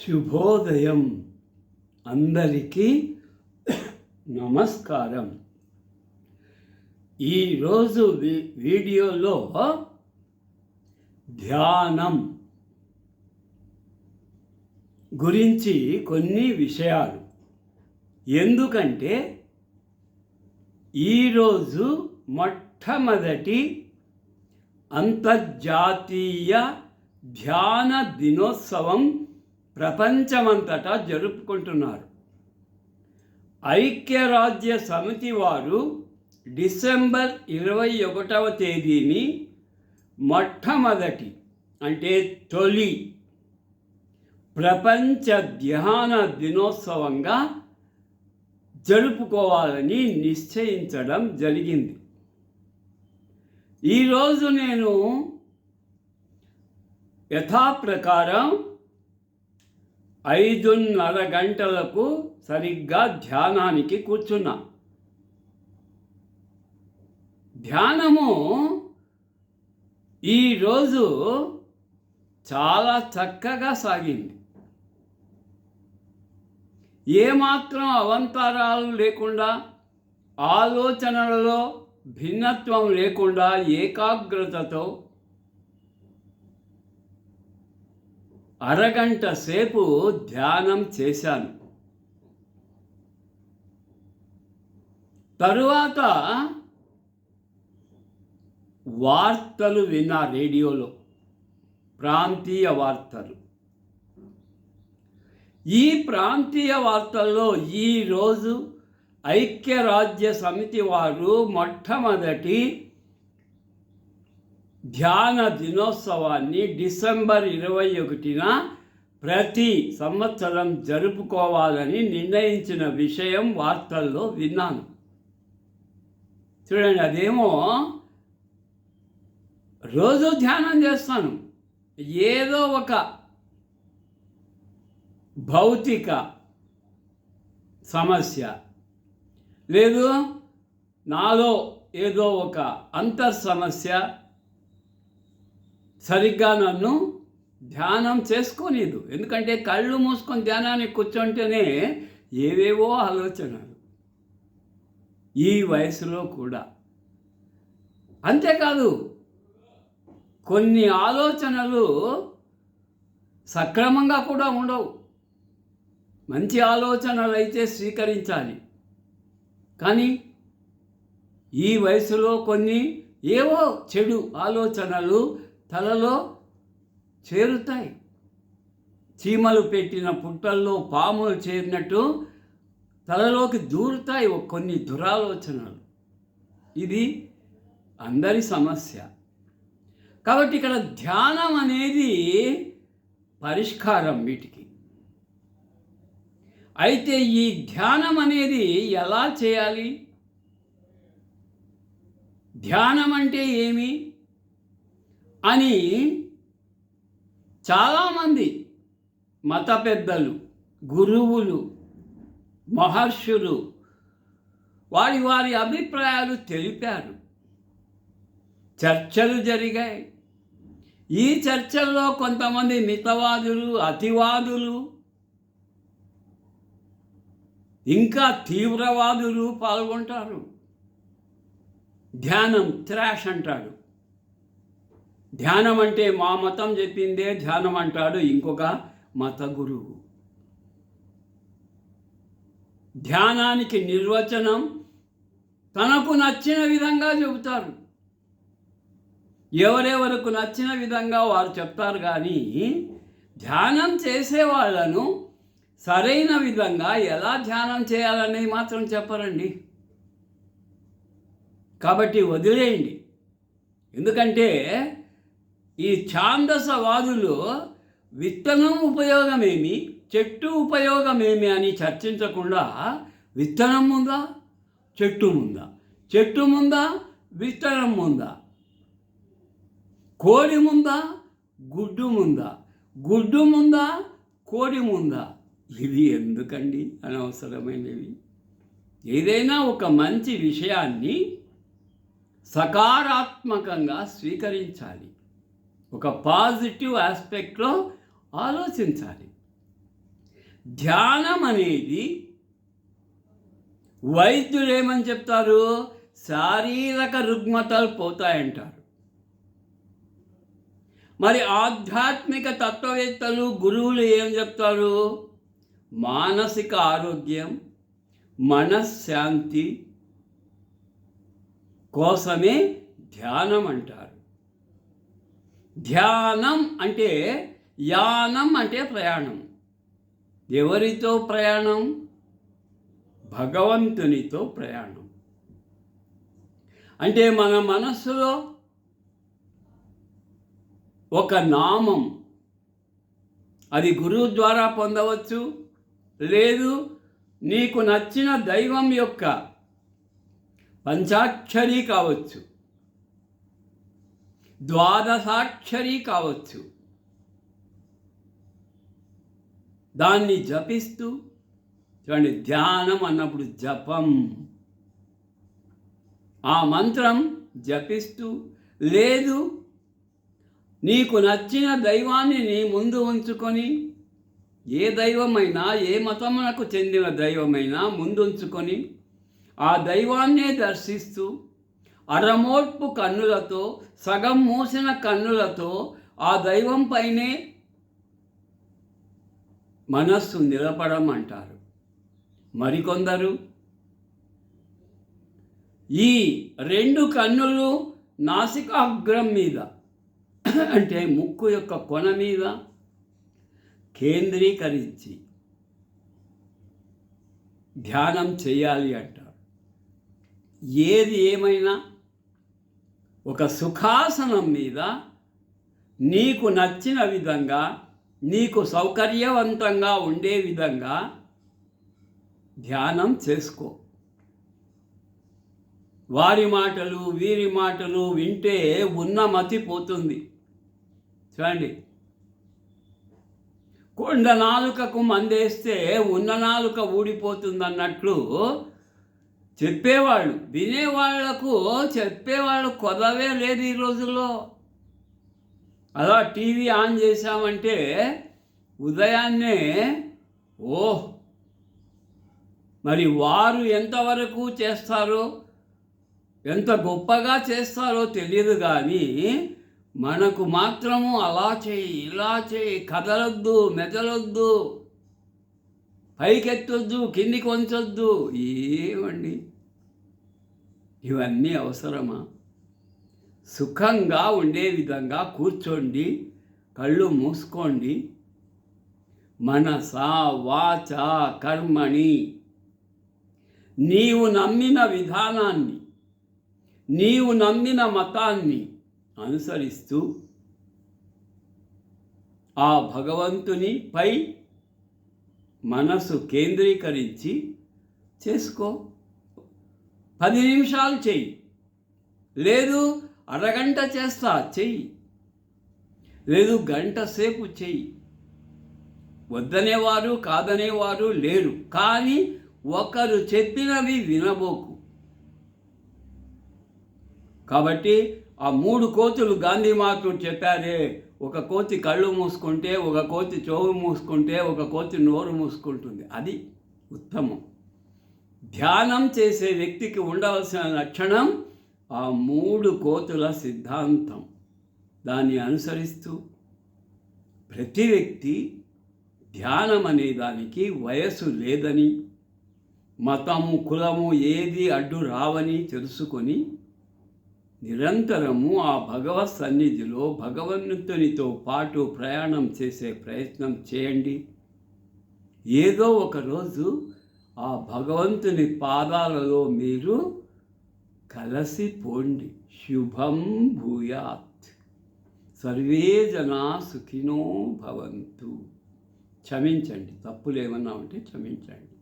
శుభోదయం అందరికీ నమస్కారం. ఈరోజు వీడియోలో ధ్యానం గురించి కొన్ని విషయాలు. ఎందుకంటే ఈరోజు మొట్టమొదటి అంతర్జాతీయ ధ్యాన దినోత్సవం ప్రపంచమంతటా జరుపుకుంటున్నారు. ఐక్యరాజ్య సమితి వారు డిసెంబర్ ఇరవై ఒకటవ తేదీని మొట్టమొదటి అంటే తొలి ప్రపంచ ధ్యాన దినోత్సవంగా జరుపుకోవాలని నిశ్చయించడం జరిగింది. ఈరోజు నేను యథాప్రకారం ఐదున్నర గంటలకు సరిగ్గా ధ్యానానికి కూర్చున్నా. ధ్యానము ఈరోజు చాలా చక్కగా సాగింది. ఏమాత్రం అవంతరాలు లేకుండా ఆలోచనలలో భిన్నత్వం లేకుండా ఏకాగ్రతతో అరగంట సేపు ధ్యానం చేశాను. తరువాత వార్తలు విన్నా రేడియోలో ప్రాంతీయ వార్తలు. ఈ ప్రాంతీయ వార్తల్లో ఈరోజు ఐక్యరాజ్య సమితి వారు మొట్టమొదటి ధ్యాన దినోత్సవాన్ని డిసెంబర్ ఇరవై ఒకటిన ప్రతి సంవత్సరం జరుపుకోవాలని నిర్ణయించిన విషయం వార్తల్లో విన్నాను. చూడండి అదేమో రోజు ధ్యానం చేస్తాను. ఏదో ఒక భౌతిక సమస్య. లేదు నాలో ఏదో ఒక అంతర్ సమస్య. సరిగ్గా నన్ను ధ్యానం చేసుకోలేదు ఎందుకంటే కళ్ళు మూసుకొని ధ్యానానికి కూర్చుంటేనే ఏవేవో ఆలోచనలు ఈ వయసులో కూడా. అంతేకాదు కొన్ని ఆలోచనలు సక్రమంగా కూడా ఉండవు. మంచి ఆలోచనలు అయితే స్వీకరించాలి. కానీ ఈ వయసులో కొన్ని ఏవో చెడు ఆలోచనలు తలలో చేరుతాయి. చీమలు పెట్టిన పుట్టల్లో పాములు చేరినట్టు తలలోకి దూరుతాయి కొన్ని దురాలోచనలు. ఇది అందరి సమస్య. కాబట్టి ఇక్కడ ధ్యానం అనేది పరిష్కారం వీటికి. అయితే ఈ ధ్యానం అనేది ఎలా చేయాలి? ధ్యానం అంటే ఏమి? అని చాలామంది మత పెద్దలు గురువులు మహర్షులు వారి వారి అభిప్రాయాలు తెలిపారు. చర్చలు జరిగాయి. ఈ చర్చల్లో కొంతమంది మితవాదులు అతివాదులు ఇంకా తీవ్రవాదులు పాల్గొంటారు. ధ్యానం త్రాష్ అంటాడు. ధ్యానం అంటే మా మతం చెప్పిందే ధ్యానం అంటాడు ఇంకొక మత గురువు. ధ్యానానికి నిర్వచనం తనకు నచ్చిన విధంగా చెబుతారు. ఎవరెవరకు నచ్చిన విధంగా వారు చెప్తారు కానీ ధ్యానం చేసే వాళ్ళను సరైన విధంగా ఎలా ధ్యానం చేయాలనేది మాత్రం చెప్పరండి. కాబట్టి వదిలేయండి. ఎందుకంటే ఈ ఛాందసవాదులు విత్తనం ఉపయోగమేమి? చెట్టు ఉపయోగమేమి అని చర్చించకుండా విత్తనం ముందా చెట్టు ముందా చెట్టు ముందా విత్తనం ముందా కోడి ముందా గుడ్డు ముందా గుడ్డు ముందా కోడి ముందా ఇవి ఎందుకండి అనవసరమైనవి? ఏదైనా ఒక మంచి విషయాన్ని సకారాత్మకంగా స్వీకరించాలి. ఒక పాజిటివ్ ఆస్పెక్ట్లో ఆలోచించాలి. ధ్యానం అనేది వైద్యులు ఏమని చెప్తారు? శారీరక రుగ్మతలు పోతాయంటారు. మరి ఆధ్యాత్మిక తత్వవేత్తలు గురువులు ఏం చెప్తారు? మానసిక ఆరోగ్యం మనశ్శాంతి కోసమే ధ్యానం అంటారు. ధ్యానం అంటే యానం అంటే ప్రయాణం. ఎవరితో ప్రయాణం? భగవంతునితో ప్రయాణం. అంటే మన మనస్సులో ఒక నామం. అది గురువు ద్వారా పొందవచ్చు లేదు నీకు నచ్చిన దైవం యొక్క పంచాక్షరి కావచ్చు. ద్వాదశాక్షరి కావచ్చు. దాన్ని జపిస్తూ చూడండి ధ్యానం అన్నప్పుడు జపం. ఆ మంత్రం జపిస్తూ లేదు నీకు నచ్చిన దైవాన్ని నీ ముందు ఉంచుకొని ఏ దైవమైనా ఏ మతమునకు చెందిన దైవమైనా ముందుంచుకొని ఆ దైవాన్నే దర్శిస్తూ అరమోర్పు కన్నులతో సగం మూసిన కన్నులతో ఆ దైవం పైనే మనస్సు నిలబడమంటారు మరికొందరు ఈ రెండు కన్నులు నాసికాగ్రం మీద అంటే ముక్కు యొక్క కొన మీద కేంద్రీకరించి ధ్యానం చేయాలి అంటారు. ఏది ఏమైనా ఒక సుఖాసనం మీద నీకు నచ్చిన విధంగా నీకు సౌకర్యవంతంగా ఉండే విధంగా ధ్యానం చేసుకో. వారి మాటలు వీరి మాటలు వింటే ఉన్న మతి పోతుంది. చూడండి. కొండ నాలుకకు మందేస్తే ఉన్న నాలుక ఊడిపోతుంది అన్నట్లు చెప్పేవాళ్ళు వినేవాళ్ళకు చెప్పేవాళ్ళు కొదవే లేదు ఈ రోజుల్లో. అలా టీవీ ఆన్ చేశామంటే ఉదయాన్నే ఓహ్! మరి వారు ఎంతవరకు చేస్తారో ఎంత గొప్పగా చేస్తారో తెలియదు కానీ మనకు మాత్రము అలా చేయి ఇలా చేయి కదలొద్దు మెదలొద్దు. పైకెత్తొద్దు కిందికి వంచొద్దు. ఏమండి? ఇవన్నీ అవసరమా? సుఖంగా ఉండే విధంగా కూర్చోండి కళ్ళు మూసుకోండి. మనస వాచ కర్మణి. నీవు నమ్మిన విధానాన్ని నీవు నమ్మిన మతాన్ని అనుసరిస్తూ ఆ భగవంతుని పై మనసు కేంద్రీకరించి చేసుకో. పది నిమిషాలు చెయ్యి. లేదు అరగంట చేస్తా చెయ్యి. లేదు గంట సేపు చెయ్యి. వద్దనేవారు కాదనేవారు లేరు కానీ ఒకరు చెప్పినవి వినబోకు. కాబట్టి ఆ మూడు కోతులు గాంధీ మహాత్ముడు చెప్పారే. ఒక కోతి కళ్ళు మూసుకుంటే ఒక కోతి చెవు మూసుకుంటే ఒక కోతి నోరు మూసుకుంటుంది. అది ఉత్తమం. ధ్యానం చేసే వ్యక్తికి ఉండవలసిన లక్షణం ఆ మూడు కోతుల సిద్ధాంతం. దాన్ని అనుసరిస్తూ ప్రతి వ్యక్తి ధ్యానం అనే దానికి వయసు లేదని మతము కులము ఏది అడ్డు రావని తెలుసుకొని నిరంతరము ఆ భగవత్ సన్నిధిలో భగవంతునితో పాటు ప్రయాణం చేసే ప్రయత్నం చేయండి. ఏదో ఒకరోజు ఆ భగవంతుని పాదాలలో మీరు కలసిపోండి శుభం భూయాత్. సర్వే జనా సుఖినో భవంతు. క్షమించండి తప్పులు ఏమన్నా ఉంటే క్షమించండి.